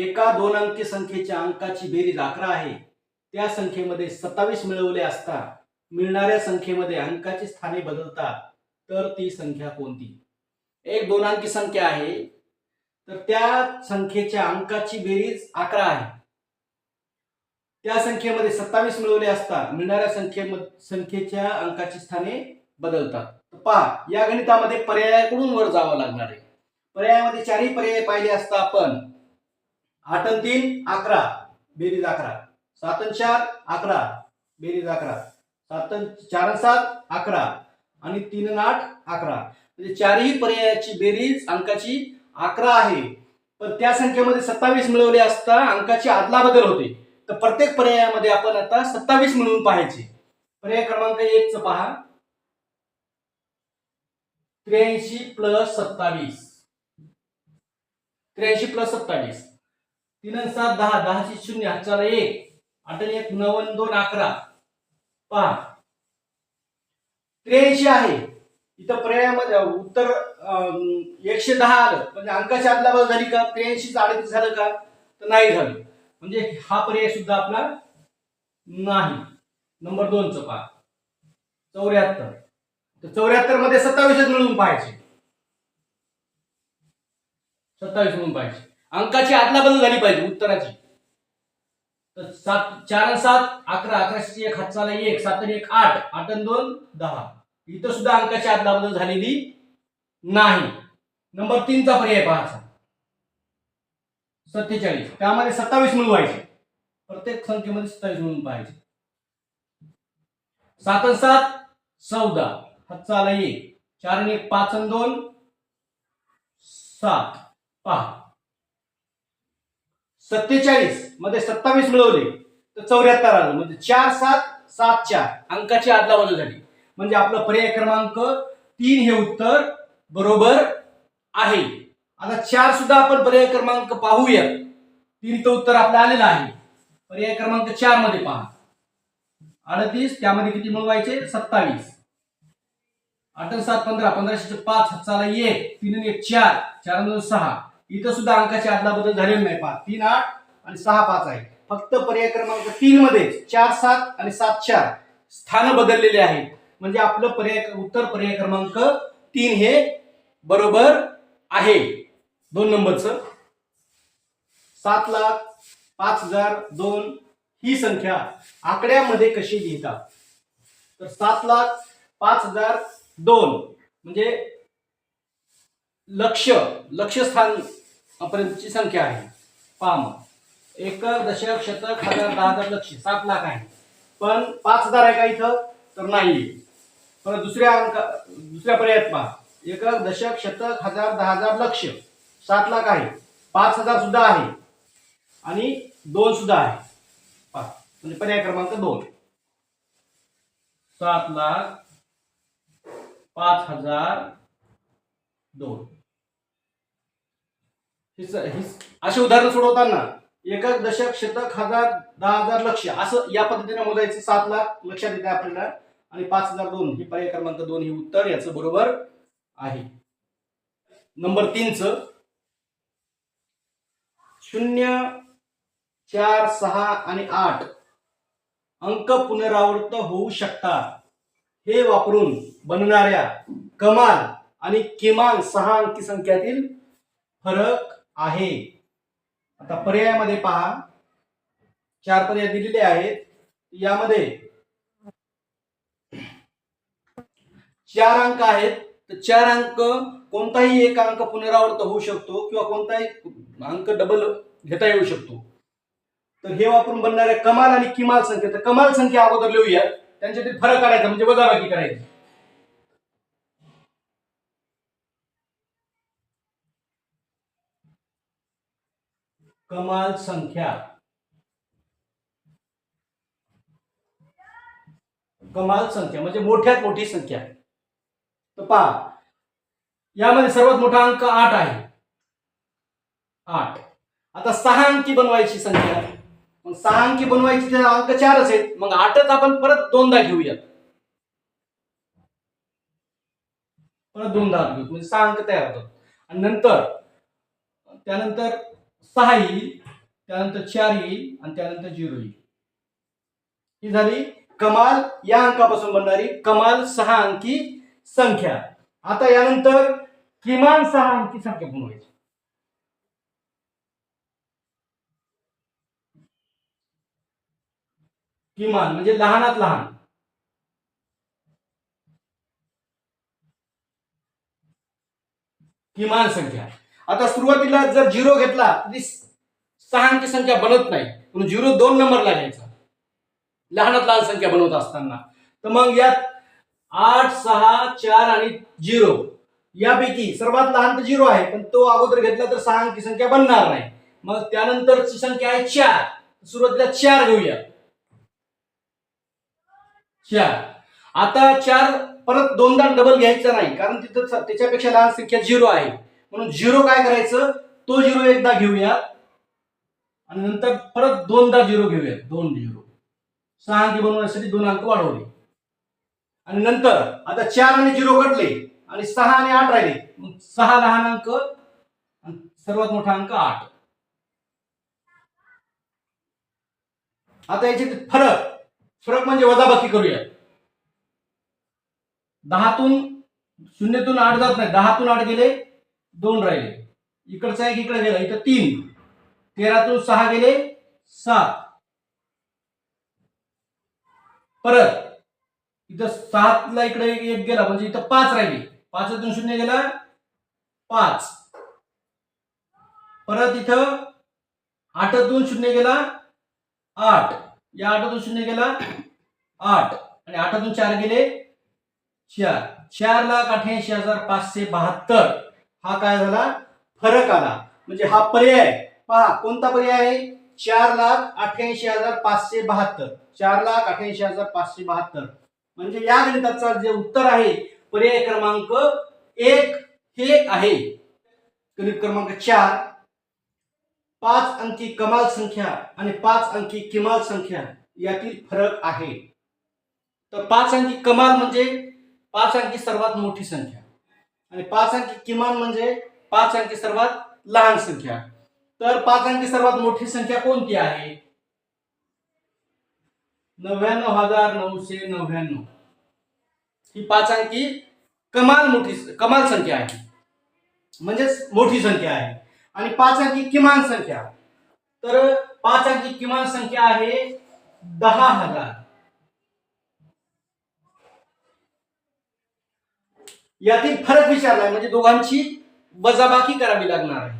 एका दोन अंकी संख्येच्या अंकाची बेरीज अकरा आहे. त्या संख्येमध्ये सत्तावीस मिळवले असता मिळणाऱ्या संख्येमध्ये अंकाची स्थाने बदलतात. तर ती संख्या कोणती? एक दोन अंकी संख्या आहे. तर त्या संख्येच्या अंकाची बेरीज अकरा आहे. त्या संख्येमध्ये सत्तावीस मिळवले असता मिळणाऱ्या संख्येमध्ये संख्येच्या अंकाची स्थाने बदलतात. पहा या गणितामध्ये पर्यायाकडून वर जावं लागणार आहे. पर्यायामध्ये चारही पर्याय पाहिले असता आपण. आठ अन तीन अकरा. बेरीज अकरा. सात अन चार अकरा. बेरीज अकरा. सात चार सात अकरा. आणि तीन आठ अकरा. म्हणजे चारही पर्यायाची बेरीज अंकाची अकरा आहे. पण त्या संख्येमध्ये सत्तावीस मिळवले असता अंकाची आदला बदल होते. तर प्रत्येक पर्यायामध्ये आपण आता सत्तावीस मिळवून पाहायचे. पर्याय क्रमांक एक च पहा. त्र्याऐंशी प्लस सत्तावीस. त्र्याऐंशी प्लस सत्तावीस. तीन सात दहा दहाशे शून्य चार एक. आठ एक नवन दोन अकरा. पहा. त्र्याऐंशी आहे. इथं पर्यायामध्ये उत्तर एकशे दहा आलं. म्हणजे अंकाची आदला झाली का? त्र्याऐंशी अडतीस झालं का? तर नाही झालं. म्हणजे हा पर्याय सुद्धा आपला नाही. नंबर दोनचं पहा. चौऱ्याहत्तर. तर चौऱ्याहत्तरमध्ये सत्तावीसच मिळून पाहायचे. सत्तावीस मिळून पाहिजे अंकाची आदला बदल झाली पाहिजे उत्तराची. तर सात चार आणि सात अकरा अकराशे एक हातचाला एक सात आणि एक आठ आठ आणि दोन दहा. इथं सुद्धा अंकाची आदला बदल झालेली नाही. नंबर तीनचा पर्याय पाहायचा सत्तेचाळीस. त्यामध्ये सत्तावीस मिळवायचे प्रत्येक संख्येमध्ये सत्तावीस मिळून पाहायचे. सात आणि सात चौदा. हातचाला एक. चार आणि एक पाच आणि दोन सात. पहा. सत्तेचाळीसमध्ये सत्तावीस मिळवले तर चौऱ्याहत्तर आलं. म्हणजे चार सात सात चार. अंकाची आदला झाली. म्हणजे आपलं पर्याय क्रमांक तीन हे उत्तर बरोबर आहे. आता चार सुद्धा आपण पर्याय क्रमांक पाहूया. तीनचं उत्तर आपलं आलेलं आहे. पर्याय क्रमांक चारमध्ये पहा. अडतीस त्यामध्ये किती मिळवायचे? सत्तावीस. आठ सात पंधरा. पंधराशे पाच हाताला एक. तीन एक चार. चार दोन सहा. इथं सुद्धा अंकाची आदला बदल झालेला नाही पहा. तीन आठ आणि सहा पाच आहे. फक्त पर्याय क्रमांक तीन मध्ये चार सात आणि सात चार स्थान बदललेले आहेत. म्हणजे आपलं पर्याय उत्तर पर्याय क्रमांक तीन हे बरोबर आहे. दोन नंबरचं. सात लाख पाच हजार दोन ही संख्या आकड्यामध्ये कशी लिहितात? तर सात लाख पाच हजार दोन. म्हणजे लक्ष लक्षस्थान अपर्यंतची संख्या आहे. पहा मग एक दशक शतक हजार दहा हजार लक्ष. सात लाख आहे. पण पाच हजार आहे का इथं? तर नाही. परत दुसऱ्या अंक दुसऱ्या पर्यायात पहा. एक दशक शतक हजार दहा हजार लक्ष. सात लाख आहे. पाच हजार सुद्धा आहे. आणि दोन सुद्धा आहे. पहा. म्हणजे पर्याय क्रमांक दोन. सात लाख पाच हजार दोन. असे उदाहरण अशी सोडवताना एकक दशक शतक हजार दहा हजार लक्ष असं या पद्धतीने मोजायचं सात लाख लक्षात येते आपल्याला. आणि पाच हजार दोन ही पर्याय क्रमांक दोन ही उत्तर याचं बरोबर आहे. नंबर तीनच. शून्य चार सहा आणि आठ अंक पुनरावृत्त होऊ शकतात. हे वापरून बनणाऱ्या कमाल आणि किमान सहा अंकी संख्यातील फरक आहे. आता पर्यायामध्ये पहा. चार पर्याय दिलेले आहेत. यामध्ये चार अंक आहेत. तर चार अंक कोणताही एक अंक पुनरावृत्त होऊ शकतो किंवा कोणताही अंक डबल घेता येऊ शकतो. तर हे वापरून बनणाऱ्या कमाल आणि किमाल संख्या. तर कमाल संख्या अगोदर लिहूया त्यांच्यातील फरक काढायचा म्हणजे वजाबाकी करायची. कमाल संख्या. कमाल संख्या म्हणजे मोठ्यात मोठी संख्या. तर पहा यामध्ये सर्वात मोठा अंक आठ आहे. आठ. आता सहा अंकी बनवायची संख्या. मग सहा अंकी बनवायची तर अंक चारच आहेत. मग आठच आपण परत दोनदा घेऊयात. परत दोनदा घेऊ म्हणजे सहा अंक तयार होतात. आणि नंतर त्यानंतर सहा येईल त्यानंतर चार येईल आणि त्यानंतर झिरो येईल. ही झाली कमाल या अंकापासून बनणारी कमाल सहा अंकी संख्या. आता यानंतर किमान सहा अंकी संख्या बनवायची किमान म्हणजे लहानात लहान. किमान संख्या. आता सुरुवातीला जर झिरो घेतला तरी सहा अंकी संख्या बनत नाही. म्हणून झिरो दोन नंबरला घ्यायचा. लहानात लहान संख्या बनवत असताना. तर मग यात आठ सहा चार आणि झिरो. यापैकी सर्वात लहान तर झिरो आहे पण तो अगोदर घेतला तर सहा अंकी संख्या बनणार नाही. मग त्यानंतरची संख्या आहे चार. सुरुवातीला चार घेऊया. चार. आता चार परत दोनदा डबल घ्यायचा नाही कारण तिथं त्याच्यापेक्षा लहान संख्या झिरो आहे. म्हणून झिरो काय करायचं? तो झिरो एकदा घेऊया. आणि नंतर परत दोनदा झिरो घेऊया. दोन झिरो. सहा अंकी बनवण्यासाठी दोन अंक वाढवले. आणि नंतर आता चार आणि झिरो कटले आणि सहा आणि आठ राहिले. मग सहा लहान अंक आणि सर्वात मोठा अंक आठ. आता याचे फरक. फरक म्हणजे वजाबाकी करूया. दहातून शून्यतून आठ जात नाही. दहातून आठ गेले. दोन राहिले. इकडचा एक इकडे गेला इथं तीन. तेरातून सहा गेले सात. परत. इथं सातला इकडे एक गेला म्हणजे इथं पाच राहिले. पाचातून शून्य गेला पाच. परत इथं आठातून शून्य गेला आठ. या आठातून शून्य गेला आठ. आणि आठातून चार गेले चार. चार लाख अठ्याऐंशी हजार पाचशे बहात्तर. हा काय झाला? फरक आला. म्हणजे हा पर्याय पहा कोणता पर्याय आहे? चार लाख अठ्ठ्याऐंशी हजार पाचशे बहात्तर. चार लाख अठ्ठ्याऐंशी हजार पाचशे बहात्तर. म्हणजे या गणिताचा जे उत्तर आहे पर्याय क्रमांक एक हे आहे. गणित क्रमांक चार पाच अंकी कमाल संख्या आणि पाच अंकी किमाल संख्या यातील फरक आहे. तर पाच अंकी कमाल म्हणजे पाच अंकी सर्वात मोठी संख्या. आणि पाच अंकी किमान म्हणजे पाच अंकी सर्वात लहान संख्या. तर पाच अंकी सर्वात मोठी संख्या कोणती आहे? नव्याण्णव हजार नऊशे नव्याण्णव. ही पाच अंकी कमाल मोठी कमाल संख्या आहे. म्हणजेच मोठी संख्या आहे. आणि पाच अंकी किमान संख्या. तर पाच अंकी किमान संख्या आहे दहा हजार. यातील फरक विचारलाय. म्हणजे दोघांची वजाबाकी करावी लागणार आहे.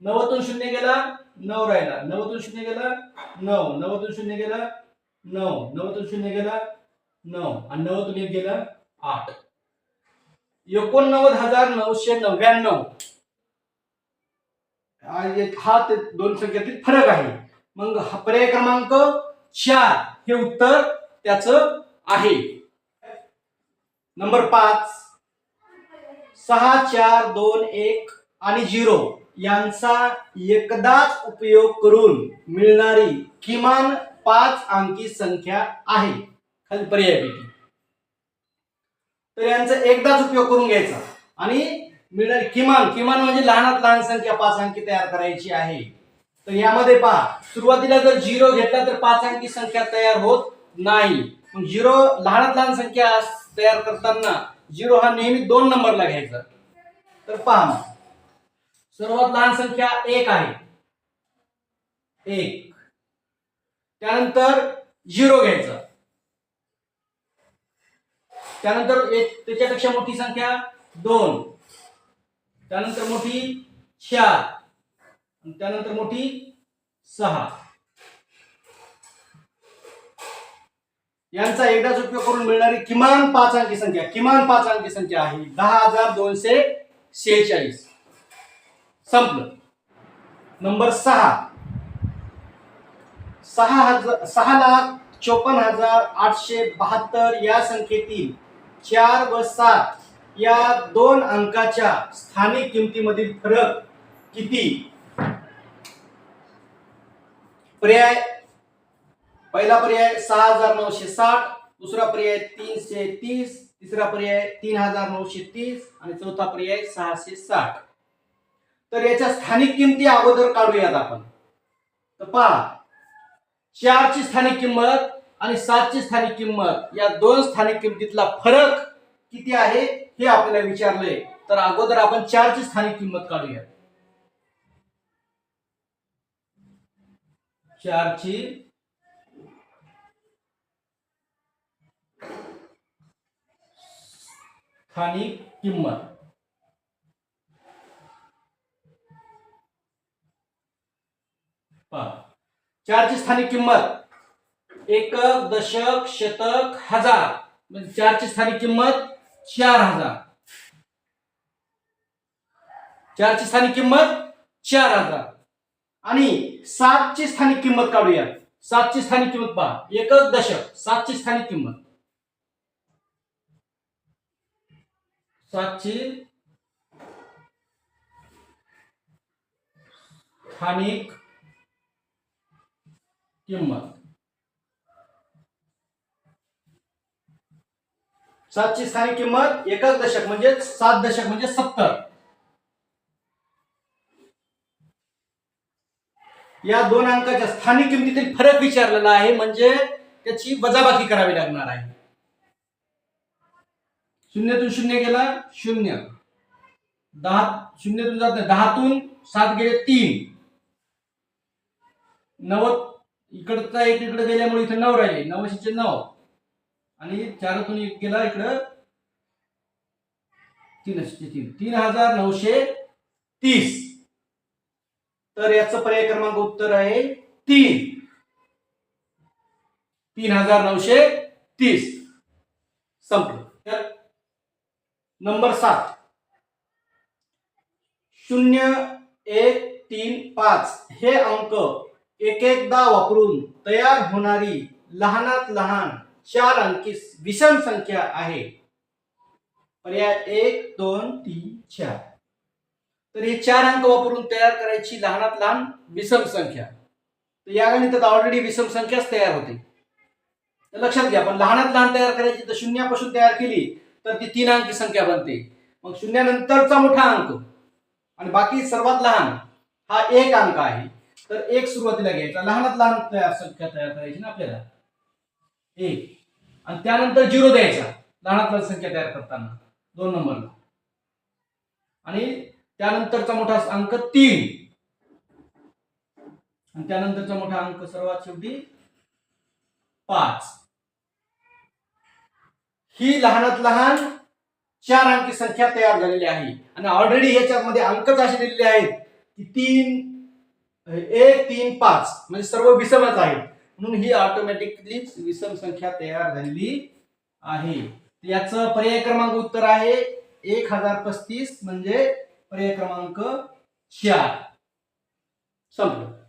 नवतून शून्य गेला नऊ राहिला. नवतून शून्य गेला नऊ. नवतून शून्य गेला नऊ. नवतून शून्य गेला नऊ. आणि नवतून एक गेला आठ. एकोणनव्वद हजार नऊशे नव्याण्णव. हा हा ते दोन संख्यातील फरक आहे. मग पर्याय क्रमांक चार हे उत्तर त्याच आहे. नंबर पाच. सहा चार दोन एक आणि झिरो यांचा एकदाच उपयोग करून मिळणारी किमान पाच अंकी संख्या आहे. खाली पर्यायपैकी तर यांचा एकदाच उपयोग करून घ्यायचा. आणि मिळणारी किमान किमान म्हणजे लहानात लहान संख्या पाच अंकी तयार करायची आहे. तर यामध्ये पहा सुरुवातीला जर झिरो घेतला तर पाच अंकी संख्या तयार होत नाही. झिरो लहानात लहान संख्या तयार करताना झिरो हा नेहमी दोन नंबरला घ्यायचा. तर पहा सर्वात लहान संख्या एक आहे. एक. त्यानंतर झिरो घ्यायचा. त्यानंतर एक त्याच्यापेक्षा मोठी संख्या दोन. त्यानंतर मोठी चार. त्यानंतर मोठी सहा. यांचा एकदाच उपयोग करून मिळणारी किमान पाच अंकी संख्या किमान पाच अंकी संख्या आहे दहा हजार दोनशे शेहेचाळीस. संपलं. नंबर सहा. सहा हजार सहा लाख चोपन्न हजार आठशे बहात्तर या संख्येतील चार व सात या दोन अंकाच्या स्थानिक किमतीमधील फरक किती? पर्याय पहिला पर्याय सहा हजार नऊशे साठ दुसरा पर्याय तीनशे तीस तिसरा पर्याय तीन हजार नऊशे तीस आणि चौथा पर्याय सहाशे साठ. तर याच्या स्थानिक किमती अगोदर काढूयात आपण. तर पहा चारची स्थानिक किंमत आणि सातची स्थानिक किंमत या दोन स्थानिक किंमतीतला फरक किती आहे हे आपल्याला विचारलंय. तर अगोदर आपण चारची स्थानिक किंमत काढूयात. चारची स्थानिक किंमत. पहा. चारची स्थानिक किंमत. एकक दशक शतक हजार. म्हणजे चारची स्थानिक किंमत चार हजार. चारची स्थानिक किंमत चार हजार. आणि सातची स्थानिक किंमत काढूया. सातची स्थानिक किंमत पहा. एकक दशक. सातची स्थानिक किंमत. सातची. स्थानिक किंमत. सातची स्थानिक किंमत एकच दशक म्हणजे सात दशक म्हणजे सत्तर. या दोन अंकाच्या स्थानिक किमतीतील फरक विचारलेला आहे म्हणजे त्याची वजाबाकी करावी लागणार आहे. शून्यातून शून्य गेला शून्य. दहा शून्यातून जात नाही. दहातून सात गेले तीन. नव्वद इकडचा एक इकडे गेल्यामुळे इथे नऊ राहिले. नवशीचे नऊ. आणि चारातून एक गेला इकडं तीनशे तीन. तीन हजार नऊशे तीस. तर याचं पर्याय क्रमांक उत्तर आहे तीन. तीन हजार नऊशे तीस. संपलं. तर नंबर सात. शून्य एक तीन पाच हे अंक एक एकदा वापरून तयार होणारी लहानात लहान चार अंकी विषम संख्या आहे. पर्याय एक दोन तीन चार. तर हे चार अंक वापरून तयार करायची लहानात लहान विषम संख्या. तर या गणितात ऑलरेडी विषम संख्याच तयार होते. लक्षात घ्या पण लहानात लहान तयार करायची तर शून्यापासून तयार केली तर ती तीन अंकी संख्या बनते. मग शून्यानंतरचा मोठा अंक आणि बाकी सर्वात लहान हा एक अंक आहे. तर एक सुरुवातीला घ्यायचा. लहानात लहान तयार संख्या तयार करायची ना आपल्याला? एक. आणि त्यानंतर झिरो द्यायचा. लहानात लहान संख्या तयार करताना. दोन नंबरला. आणि त्यानंतरचा मोठा अंक तीन. आणि त्यानंतरचा मोठा अंक सर्वात शेवटी पाच. ही लहानात लहान चार अंकी संख्या तयार झालेली आहे. आणि ऑलरेडी याच्यामध्ये अंकच असे दिलेले आहेत की तीन एक तीन पाच. म्हणजे सर्व विषमच आहेत. म्हणून ही ऑटोमॅटिकली विषम संख्या तयार झालेली आहे. याचं पर्याय क्रमांक उत्तर आहे एक हजार पस्तीस म्हणजे पर्याय क्रमांक चार. संपलं.